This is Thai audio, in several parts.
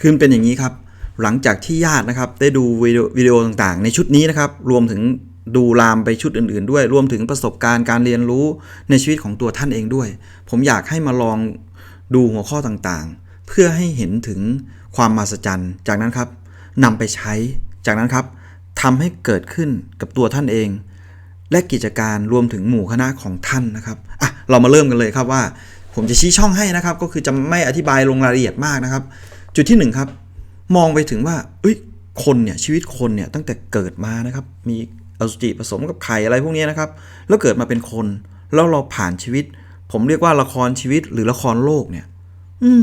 คือเป็นอย่างนี้ครับ หลังจากที่ญาตินะครับได้ดูวิดีโอวิดีโอต่างๆ ในชุดนี้นะครับ รวมถึงดูลามไปชุดอื่นๆ ด้วย รวมถึงประสบการณ์การเรียนรู้ในชีวิตของตัวท่านเองด้วย ผมอยากให้มาลองดูหัวข้อต่างๆ เพื่อให้เห็นถึงความมหัศจรรย์ จากนั้นครับนำไปใช้ จากนั้นครับทำให้เกิดขึ้นกับตัวท่านเอง และกิจการรวมถึงหมู่คณะของท่านนะครับอะเรามาเริ่มกันเลยครับว่า ผมจะชี้ช่องให้นะครับ ก็คือจะไม่อธิบายลงรายละเอียดมากนะครับ จุดที่หนึ่งครับ มองไปถึงว่าเอ้ยคนเนี่ยชีวิตคนเนี่ยตั้งแต่เกิดมานะครับ มีอสุจิผสมกับไข่อะไรพวกนี้นะครับ แล้วเกิดมาเป็นคน แล้วเราผ่านชีวิต ผมเรียกว่าละครชีวิตหรือละครโลกเนี่ย อืม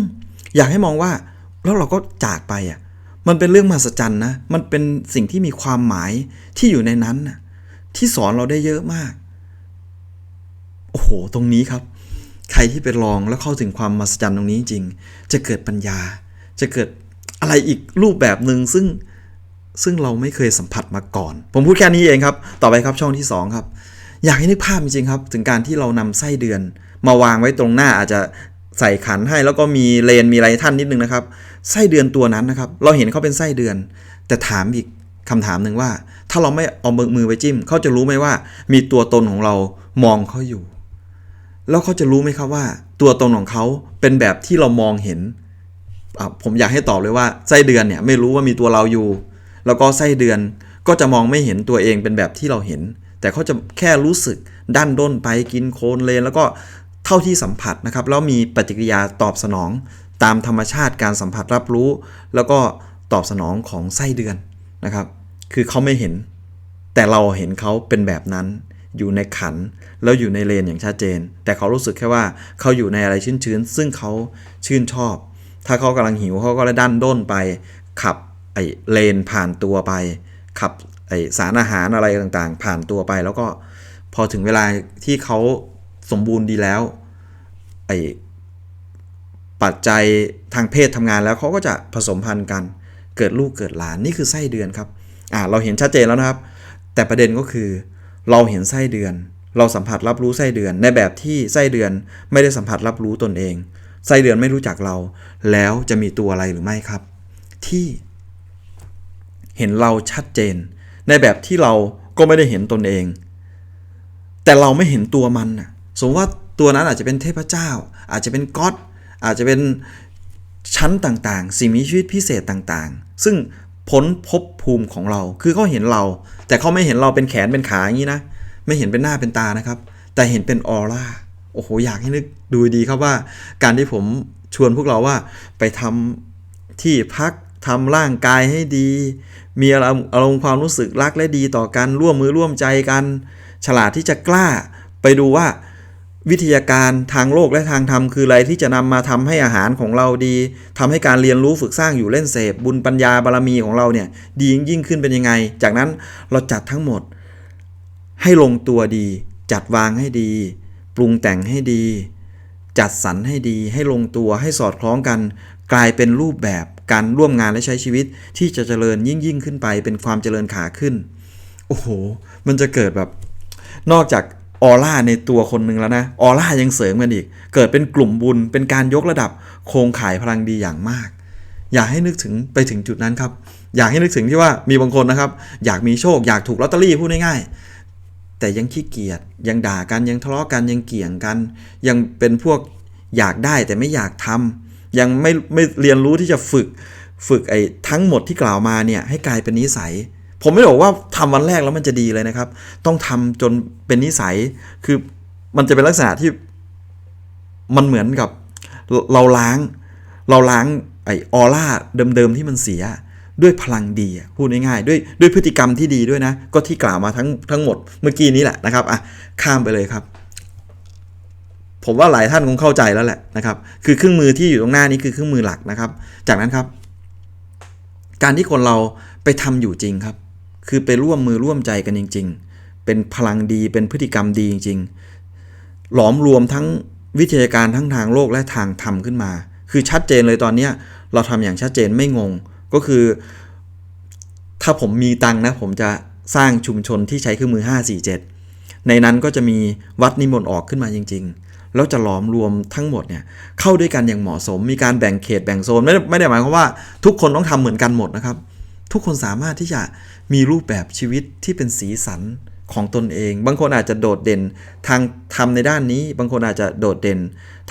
อยากให้มองว่า แล้วเราก็จากไปอะ มันเป็นเรื่องมหัศจรรย์นะ มันเป็นสิ่งที่มีความหมายที่อยู่ในนั้นนะที่สอนเราได้เยอะมาก โอ้โห ตรงนี้ครับ ใครที่ไปลองแล้วเข้าถึงความมหัศจรรย์ตรงนี้จริง จะเกิดปัญญา จะเกิดอะไรอีกรูปแบบหนึ่งซึ่งซึ่งเราไม่เคยสัมผัสมาก่อน ผมพูดแค่นี้เองครับ ต่อไปครับช่องที่ 2 ครับ อยากให้นึกภาพจริงๆครับ ถึงการที่เรานำไส้เดือน มาวางไว้ตรงหน้าอาจจะใส่ขันให้แล้วก็มีเลนมีอะไรท่านนิดนึงนะครับ ไส้เดือนตัวนั้นนะครับ เราเห็นเขาเป็นไส้เดือน แต่ถามอีกคำถามหนึ่งว่า ถ้าเราไม่เอามือมือไปจิ้มเขาจะรู้ไหมว่า มีตัวตนของเรามองเขาอยู่ แล้วเขาจะรู้ไหมครับว่า ตัวตนของเขาเป็นแบบที่เรามองเห็น ผมอยากให้ตอบเลยว่าไส้เดือนเนี่ยไม่รู้ว่ามีตัวเราอยู่ แล้วก็ไส้เดือนก็จะมองไม่เห็นตัวเองเป็นแบบที่เราเห็น แต่เขาจะแค่รู้สึกดันด้นไปกินโคลนเลน แล้วก็เท่าที่สัมผัสนะครับแล้วมีปฏิกิริยาตอบสนอง ตามธรรมชาติการสัมผัสรับรู้ แล้วก็ตอบสนองของไส้เดือนนะครับ คือเขาไม่เห็น แต่เราเห็นเขาเป็นแบบนั้นอยู่ในขันแล้วอยู่ในเลนอย่างชัดเจน แต่เขารู้สึกแค่ว่าเขาอยู่ในอะไรชื้นๆซึ่งเขาชื่นชอบ ถ้าเขากำลังหิวเขาก็เลยดันด้นไป ขับไอเลนผ่านตัวไป ขับไอสารอาหารอะไรต่างๆ ผ่านตัวไป แล้วก็พอถึงเวลาที่เขาสมบูรณ์ดีแล้วไอปัจจัยทางเพศทำงานแล้วเขาก็จะผสมพันธุ์กัน เกิดลูกเกิดหลานนี่คือไส้เดือนครับอ่าเราเห็นชัดเจนแล้วนะครับ แต่ประเด็นก็คือเราเห็นไส้เดือน เราสัมผัสรับรู้ไส้เดือน ในแบบที่ไส้เดือนไม่ได้สัมผัสรับรู้ตนเอง ไส้เดือนไม่รู้จักเรา แล้วจะมีตัวอะไรหรือไม่ครับ ที่เห็นเราชัดเจน ในแบบที่เราก็ไม่ได้เห็นตนเอง แต่เราไม่เห็นตัวมันนะสมมติว่าตัวนั้นอาจจะเป็นเทพเจ้า อาจจะเป็นก๊อตอาจจะเป็นชั้นต่างๆ สิ่งมีชีวิตพิเศษต่างๆ ซึ่งพ้นภพภูมิของเรา คือเขาเห็นเรา แต่เขาไม่เห็นเราเป็นแขนเป็นขาอย่างนี้นะ ไม่เห็นเป็นหน้าเป็นตานะครับ แต่เห็นเป็นออร่า โอ้โหอยากให้นึกดูดีครับว่า การที่ผมชวนพวกเราว่าไปทำที่พักทำร่างกายให้ดี มีอารมณ์ความรู้สึกรักและดีต่อกันร่วมมือร่วมใจกัน ฉลาดที่จะกล้า ไปดูว่าวิทยาการทางโลกและทางธรรมคืออะไรที่จะนำมาทำให้อาหารของเราดีทำให้การเรียนรู้ฝึกสร้างอยู่เล่นเสพบุญปัญญาบารมีของเราเนี่ยดียิ่งขึ้นเป็นยังไง จากนั้นเราจัดทั้งหมด ให้ลงตัวดี จัดวางให้ดี ปรุงแต่งให้ดี จัดสรรให้ดีให้ลงตัวให้สอดคล้องกัน กลายเป็นรูปแบบการร่วมงานและใช้ชีวิตที่จะเจริญยิ่งยิ่งขึ้นไป เป็นความเจริญขาขึ้น โอ้โห มันจะเกิดแบบนอกจากออร่าในตัวคนหนึ่งแล้วนะออร่ายังเสริมกันอีก เกิดเป็นกลุ่มบุญเป็นการยกระดับโครงข่ายพลังดีอย่างมาก อยากให้นึกถึงไปถึงจุดนั้นครับ อยากให้นึกถึงที่ว่ามีบางคนนะครับ อยากมีโชค อยากถูกลอตเตอรี่พูดง่ายๆ แต่ยังขี้เกียจยังด่ากันยังทะเลาะกันยังเกี่ยงกัน ยังเป็นพวกอยากได้แต่ไม่อยากทำยังไม่ไม่เรียนรู้ที่จะฝึกฝึกไอ้ทั้งหมดที่กล่าวมาเนี่ยให้กลายเป็นนิสัย ผมไม่บอกว่าทำวันแรกแล้วมันจะดีเลยนะครับ ต้องทำจนเป็นนิสัยคือมันจะเป็นลักษณะที่มันเหมือนกับเราล้าง เราล้างไอออร่าเดิมๆที่มันเสีย ด้วยพลังดีพูดง่ายๆด้วยด้วยพฤติกรรมที่ดีด้วยนะ ก็ที่กล่าวมาทั้งทั้งหมดเมื่อกี้นี้แหละนะครับอะข้ามไปเลยครับ ผมว่าหลายท่านคงเข้าใจแล้วแหละนะครับ คือเครื่องมือที่อยู่ตรงหน้านี้คือเครื่องมือหลักนะครับ จากนั้นครับ การที่คนเราไปทำอยู่จริงครับ คือไปร่วมมือร่วมใจกันจริง ๆ เป็นพลังดีเป็นพฤติกรรมดีจริง ๆ หลอมรวมทั้งวิทยาการทั้งทางโลกและทางธรรมขึ้นมา คือชัดเจนเลยตอนนี้เราทำอย่างชัดเจนไม่งง ก็คือ ถ้าผมมีตังนะ ผมจะสร้างชุมชนที่ใช้เครื่องมือ 547 ในนั้นก็จะมีวัดนิมนต์ออกขึ้นมาจริง ๆ แล้วจะหลอมรวมทั้งหมดเนี่ยเข้าด้วยกันอย่างเหมาะสม มีการแบ่งเขตแบ่งโซนไม่ได้ไม่ได้หมายความว่าทุกคนต้องทำเหมือนกันหมดนะครับ ทุกคนสามารถที่จะมีรูปแบบชีวิตที่เป็นสีสันของตนเอง บางคนอาจจะโดดเด่นทางทำในด้านนี้ บางคนอาจจะโดดเด่น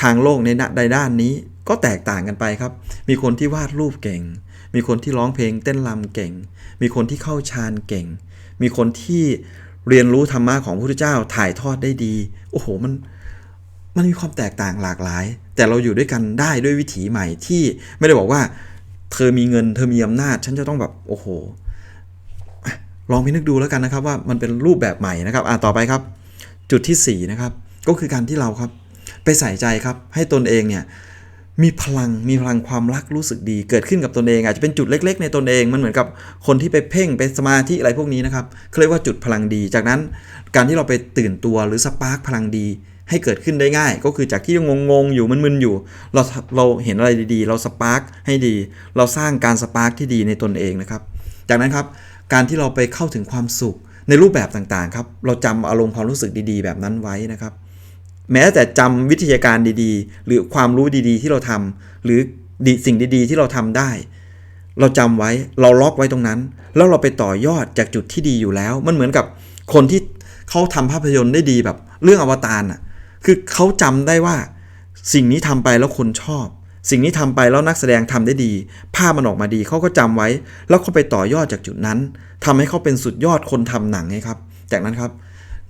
ทางโลกในในด้านนี้ก็แตกต่างกันไปครับ มีคนที่วาดรูปเก่ง มีคนที่ร้องเพลงเต้นรำเก่ง มีคนที่เข้าฌานเก่ง มีคนที่เรียนรู้ธรรมะของพระพุทธเจ้าถ่ายทอดได้ดี โอ้โหมันมันมีความแตกต่างหลากหลาย แต่เราอยู่ด้วยกันได้ด้วยวิถีใหม่ที่ไม่ได้บอกว่า เธอมีเงิน เธอมีอำนาจ ฉันจะต้องแบบโอ้โห ลองไปนึกดูแล้วกันนะครับ ว่ามันเป็นรูปแบบใหม่นะครับ อ่าต่อไปครับ จุดที่สี่นะครับก็คือการที่เราครับ ไปใส่ใจครับ ให้ตนเองเนี่ย มีพลังมีพลังความรักรู้สึกดีเกิดขึ้นกับตนเองอาจจะเป็นจุดเล็ก ๆ ในตนเองมันเหมือนกับคนที่ไปเพ่งไปสมาธิอะไรพวกนี้นะครับเขาเรียกว่าจุดพลังดี จากนั้นการที่เราไปตื่นตัวหรือสปาร์คพลังดี ให้เกิดขึ้นได้ง่าย ก็คือจากที่งงๆอยู่มึนๆอยู่ เราเราเห็นอะไรดีๆ เราสปาร์คให้ดี เราสร้างการสปาร์คที่ดีในตนเองนะครับ จากนั้นครับการที่เราไปเข้าถึงความสุขในรูปแบบต่างๆครับเราจำอารมณ์ความรู้สึกดีๆ แบบนั้นไว้นะครับ แม้แต่จำวิทยาการดีๆ หรือความรู้ดีๆ ที่เราทำหรือดีสิ่งดีๆ ที่เราทำได้ เราจำไว้เราล็อกไว้ตรงนั้น แล้วเราไปต่อยอดจากจุดที่ดีอยู่แล้ว มันเหมือนกับคนที่เขาทำภาพยนตร์ได้ดีแบบเรื่องอวตารอะคือเขาจำได้ว่าสิ่งนี้ทำไปแล้วคนชอบ สิ่งนี้ทำไปแล้วนักแสดงทำได้ดี ภาพมันออกมาดีเขาก็จำไว้ แล้วเขาไปต่อยอดจากจุดนั้นทำให้เขาเป็นสุดยอดคนทำหนังไงครับ จากนั้นครับ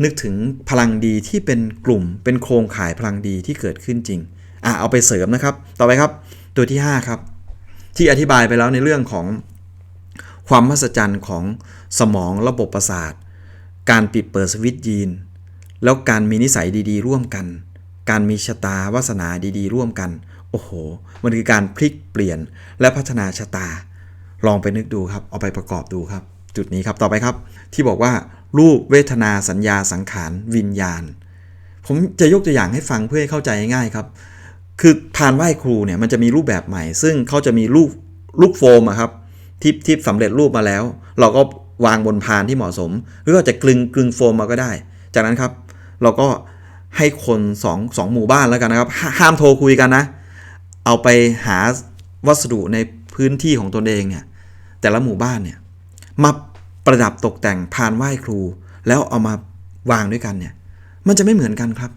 นึกถึงพลังดีที่เป็นกลุ่ม เป็นโครงข่ายพลังดีที่เกิดขึ้นจริงอะเอาไปเสริมนะครับ ต่อไปครับ ตัวที่ 5 ครับ ที่อธิบายไปแล้วในเรื่องของความมหัศจรรย์ของสมองระบบประสาท การปิดเปิดสวิตยีน แล้วการมีนิสัยดีๆ ร่วมกัน การมีชะตาวาสนาดีๆ ร่วมกัน โอ้โห มันคือการพลิกเปลี่ยนและพัฒนาชะตา ลองไปนึกดูครับ เอาไปประกอบดูครับ จุดนี้ครับต่อไปครับ ที่บอกว่ารูปเวทนาสัญญาสังขารวิญญาณ ผมจะยกตัวอย่างให้ฟังเพื่อให้เข้าใจง่ายครับ คือพานไหว้ครูเนี่ยมันจะมีรูปแบบใหม่ ซึ่งเขาจะมีรูปลูกโฟมอะครับที่ที่สำเร็จรูปมาแล้ว เราก็วางบนพานที่เหมาะสม หรือเราจะกลึงกลึงโฟมมาก็ได้ จากนั้นครับ เราก็ให้คนสองสองหมู่บ้านแล้วกันนะครับห้าห้ามโทรคุยกันนะ เอาไปหาวัสดุในพื้นที่ของตนเองเนี่ยแต่ละหมู่บ้านเนี่ย มาประดับตกแต่งพานไหว้ครู แล้วเอามาวางด้วยกันเนี่ย มันจะไม่เหมือนกันครับ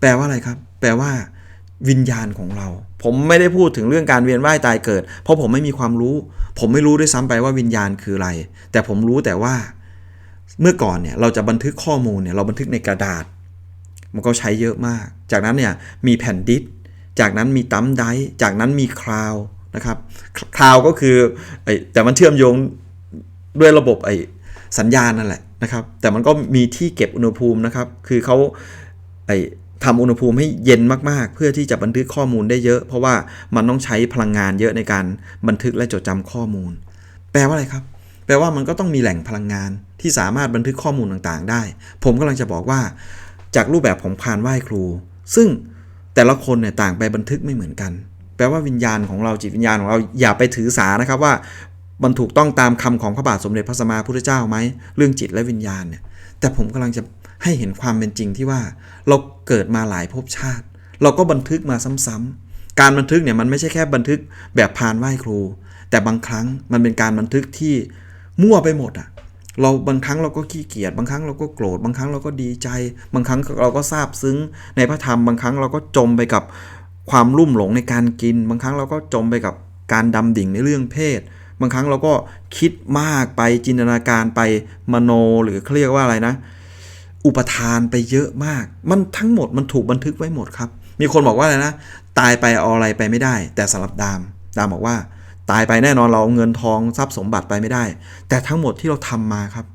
แปลว่าอะไรครับ แปลว่า วิญญาณของเรา ผมไม่ได้พูดถึงเรื่องการเวียนว่ายตายเกิด เพราะผมไม่มีความรู้ ผมไม่รู้ด้วยซ้ำไปว่าวิญญาณคืออะไร แต่ผมรู้แต่ว่า เมื่อก่อนเนี่ยเราจะบันทึกข้อมูลเนี่ยเราบันทึกในกระดาษ มันก็ใช้เยอะมาก จากนั้นเนี่ยมีแผ่นดิสก์จากนั้นมีตั้มไดส์จากนั้นมีคลาวนะครับคลาวก็คือแต่มันเชื่อมโยง ด้วยระบบไอ้สัญญาณนั่นแหละนะครับ แต่มันก็มีที่เก็บอุณหภูมินะครับ คือเขาไอ้ทำอุณหภูมิให้เย็นมากๆ เพื่อที่จะบันทึกข้อมูลได้เยอะ เพราะว่ามันต้องใช้พลังงานเยอะในการบันทึกและจดจำข้อมูล แปลว่าอะไรครับ แปลว่ามันก็ต้องมีแหล่งพลังงานที่สามารถบันทึกข้อมูลต่างๆ ได้ ผมกำลังจะบอกว่า จากรูปแบบของพานไหว้ครู ซึ่งแต่ละคนเนี่ยต่างไปบันทึกไม่เหมือนกัน แปลว่าวิญญาณของเราจิตวิญญาณของเราอย่าไปถือสานะครับว่า มันถูกต้องตามคำของพระบาทสมเด็จพระสัมมาพุทธเจ้าไหมเรื่องจิตและวิญญาณเนี่ยแต่ผมกำลังจะให้เห็นความเป็นจริงที่ว่า เราเกิดมาหลายภพชาติ เราก็บันทึกมาซ้ำๆการบันทึกเนี่ยมันไม่ใช่แค่บันทึกแบบพานไหว้ครู แต่บางครั้งมันเป็นการบันทึกที่มั่วไปหมดอะเราบางครั้งเราก็ขี้เกียจบางครั้งเราก็โกรธบางครั้งเราก็ดีใจ บางครั้งเราก็ซาบซึ้งในพระธรรมบางครั้งเราก็จมไปกับความลุ่มหลงในการกิน บางครั้งเราก็จมไปกับการดำดิ่งในเรื่องเพศ บางครั้งเราก็คิดมากไปจินตนาการไปมโนหรือเขาเรียกว่าอะไรนะ อุปทานไปเยอะมาก มันทั้งหมดมันถูกบันทึกไว้หมดครับ มีคนบอกว่าอะไรนะ ตายไปเอาอะไรไปไม่ได้ แต่สำหรับดามดามบอกว่า ตายไปแน่นอนเราเอาเงินทองทรัพย์สมบัติไปไม่ได้ แต่ทั้งหมดที่เราทำมาครับ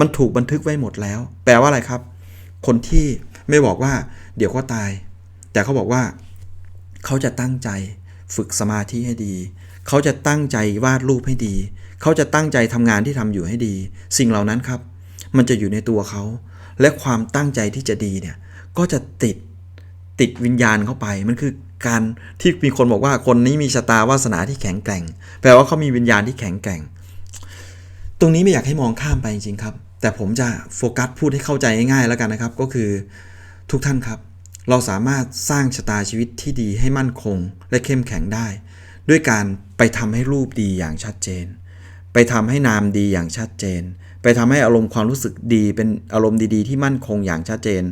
มันถูกบันทึกไว้หมดแล้ว แปลว่าอะไรครับ คนที่ไม่บอกว่า เดี๋ยวก็ตาย แต่เขาบอกว่า เขาจะตั้งใจฝึกสมาธิให้ดี เขาจะตั้งใจวาดรูปให้ดี เขาจะตั้งใจทำงานที่ทำอยู่ให้ดี สิ่งเหล่านั้นครับ มันจะอยู่ในตัวเขา และความตั้งใจที่จะดีเนี่ยก็จะติดติดวิญญาณเข้าไป มันคือการที่มีคนบอกว่าคนนี้มีชะตาวาสนาที่แข็งแกร่ง แปลว่าเขามีวิญญาณที่แข็งแกร่ง ตรงนี้ไม่อยากให้มองข้ามไปจริงๆครับ แต่ผมจะโฟกัสพูดให้เข้าใจง่ายๆแล้วกันนะครับ ก็คือทุกท่านครับ เราสามารถสร้างชะตาชีวิตที่ดีให้มั่นคง และเข้มแข็งได้ ด้วยการไปทำให้รูปดีอย่างชัดเจน ไปทำให้นามดีอย่างชัดเจน ไปทำให้อารมณ์ความรู้สึกดี เป็นอารมณ์ดีๆ ที่มั่นคงอย่างชัดเจน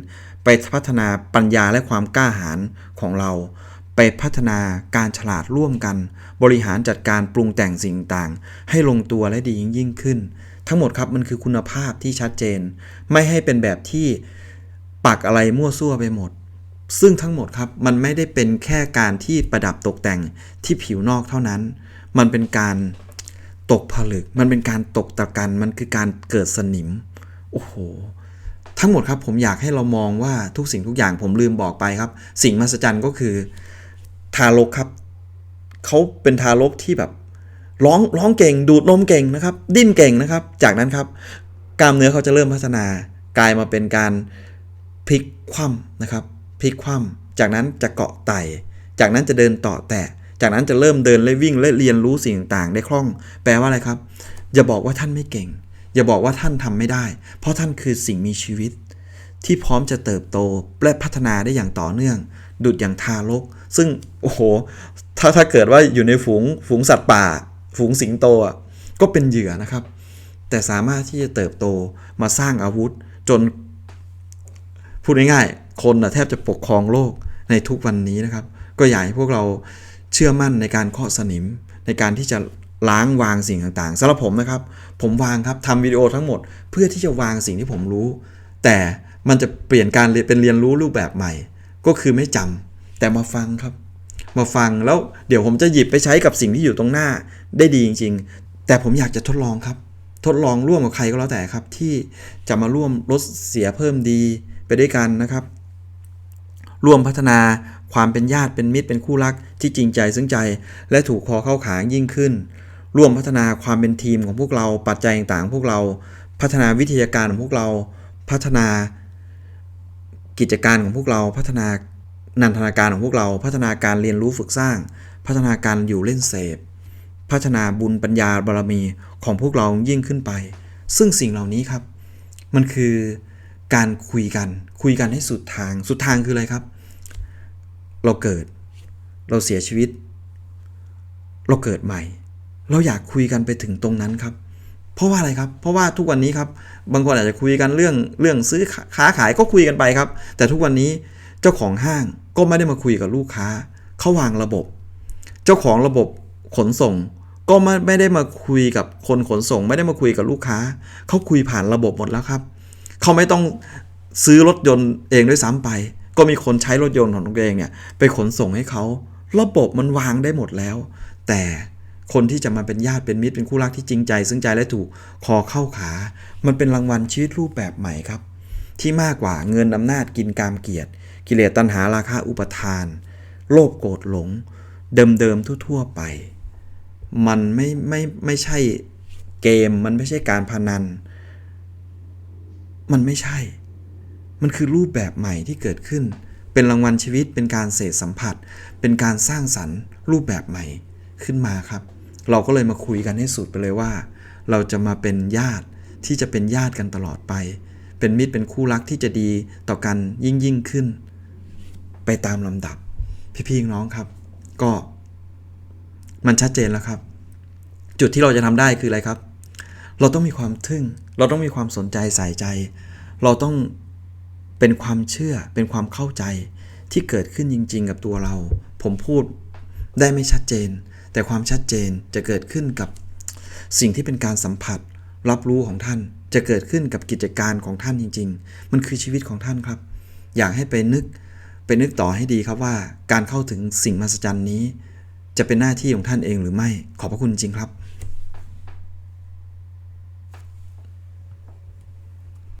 ไปพัฒนาปัญญาและความกล้าหาญของเรา ไปพัฒนาการฉลาดร่วมกัน บริหารจัดการปรุงแต่งสิ่งต่างๆให้ลงตัวและดียิ่งยิ่งขึ้น ทั้งหมดครับมันคือคุณภาพที่ชัดเจน ไม่ให้เป็นแบบที่ปักอะไรมั่วซั่วไปหมด ซึ่งทั้งหมดครับมันไม่ได้เป็นแค่การที่ประดับตกแต่งที่ผิวนอกเท่านั้น มันเป็นการตกผลึก มันเป็นการตกตะกัน มันคือการเกิดสนิม โอ้โห ทั้งหมดครับผมอยากให้เรามองว่าทุกสิ่งทุกอย่างผมลืมบอกไปครับ สิ่งมหัศจรรย์ก็คือทารกครับ เขาเป็นทารกที่แบบร้องร้องเก่ง ดูดนมเก่งนะครับ ดิ้นเก่งนะครับ จากนั้นครับ กล้ามเนื้อเขาจะเริ่มพัฒนากลายมาเป็นการพลิกคว่ำนะครับ พลิกคว่ำจากนั้นจะเกาะไต่ จากนั้นจะเดินต่อแตะ จากนั้นจะเริ่มเดินและวิ่งและเรียนรู้สิ่งต่างๆ ได้คล่อง แปลว่าอะไรครับ อย่าบอกว่าท่านไม่เก่ง อย่าบอกว่าท่านทำไม่ได้ เพราะท่านคือสิ่งมีชีวิต ที่พร้อมจะเติบโตและพัฒนาได้อย่างต่อเนื่อง ดุดอย่างทารก ซึ่งโอ้โห ถ้าถ้าเกิดว่าอยู่ในฝูงฝูงสัตว์ป่า ฝูงสิงโตอะก็เป็นเหยื่อนะครับ แต่สามารถที่จะเติบโตมาสร้างอาวุธ จน พูดง่ายๆ คนแทบจะปกครองโลกในทุกวันนี้นะครับ ก็อยากให้พวกเราเชื่อมั่นในการเคาะสนิม ในการที่จะล้างวางสิ่งต่างๆสำหรับผมนะครับ ผมวางครับทำวิดีโอทั้งหมด เพื่อที่จะวางสิ่งที่ผมรู้ แต่มันจะเปลี่ยนการเรียนเป็นเรียนรู้รูปแบบใหม่ ก็คือไม่จำแต่มาฟังครับ มาฟังแล้วเดี๋ยวผมจะหยิบไปใช้กับสิ่งที่อยู่ตรงหน้าได้ดีจริง ๆ แต่ผมอยากจะทดลองครับ ทดลองร่วมกับใครก็แล้วแต่ครับ ที่จะมาร่วมลดเสียเพิ่มดี ไปด้วยกันนะครับร่วมพัฒนาความเป็นญาติเป็นมิตรเป็นคู่รักที่จริงใจซึ้งใจ และถูกคอเข้าขายิ่งขึ้น ร่วมพัฒนาความเป็นทีมของพวกเราปัจจัยต่างๆ พวกเราพัฒนาวิทยาการของพวกเราพัฒนากิจการของพวกเราพัฒนานันทนาการของพวกเรา พัฒนาการเรียนรู้ฝึกสร้าง พัฒนาการอยู่เล่นเสพ พัฒนาบุญปัญญาบารมีของพวกเรายิ่งขึ้นไป ซึ่งสิ่งเหล่านี้ครับ มันคือ การคุยกัน คุยกันให้สุดทาง สุดทางคืออะไรครับ เราเกิด เราเสียชีวิต เราเกิดใหม่ เราอยากคุยกันไปถึงตรงนั้นครับ เพราะว่าอะไรครับ เพราะว่าทุกวันนี้ครับ บางคนอาจจะคุยกันเรื่องเรื่องซื้อค้าขายก็คุยกันไปครับ แต่ทุกวันนี้เจ้าของห้างก็ไม่ได้มาคุยกับลูกค้า เขาวางระบบ เจ้าของระบบขนส่งก็ไม่ได้มาคุยกับคนขนส่ง ไม่ได้มาคุยกับลูกค้า เขาคุยผ่านระบบหมดแล้วครับ เขาไม่ต้องซื้อรถยนต์เองด้วยซ้ำไป ก็มีคนใช้รถยนต์ของตัวเองเนี่ยไปขนส่งให้เขา ระบบมันวางได้หมดแล้ว แต่คนที่จะมาเป็นญาติเป็นมิตรเป็นคู่รักที่จริงใจ ซึ่งใจและถูกคอเข้าขา มันเป็นรางวัลชีวิตรูปแบบใหม่ครับ ที่มากกว่าเงินอำนาจกินกามเกียรติ กิเลสตัณหาราคะอุปทาน โลภโกรธหลง เดิมๆทั่วๆไป มันไม่ไม่ไม่ใช่เกมมันไม่ใช่การพนัน มันไม่ใช่ มันคือรูปแบบใหม่ที่เกิดขึ้น เป็นรางวัลชีวิต เป็นการเสพสัมผัส เป็นการสร้างสรรค์ รูปแบบใหม่ขึ้นมาครับ เราก็เลยมาคุยกันให้สุดไปเลยว่า เราจะมาเป็นญาติที่จะเป็นญาติกันตลอดไป เป็นมิตรเป็นคู่รักที่จะดีต่อกันยิ่งยิ่งขึ้น ไปตามลำดับ พี่ๆน้องครับ ก็ มันชัดเจนแล้วครับ จุดที่เราจะทำได้คืออะไรครับ เราต้องมีความทึ่ง เราต้องมีความสนใจใส่ใจ เราต้องเป็นความเชื่อเป็นความเข้าใจที่เกิดขึ้นจริง ๆ กับตัวเรา ผมพูดได้ไม่ชัดเจน แต่ความชัดเจนจะเกิดขึ้นกับสิ่งที่เป็นการสัมผัส รับรู้ของท่านจะเกิดขึ้นกับกิจการของท่านจริง ๆ มันคือชีวิตของท่านครับ อยากให้ไปนึกไปนึกต่อให้ดีครับว่าการเข้าถึงสิ่งมหัศจรรย์นี้ จะเป็นหน้าที่ของท่านเองหรือไม่ ขอบพระคุณจริงครับ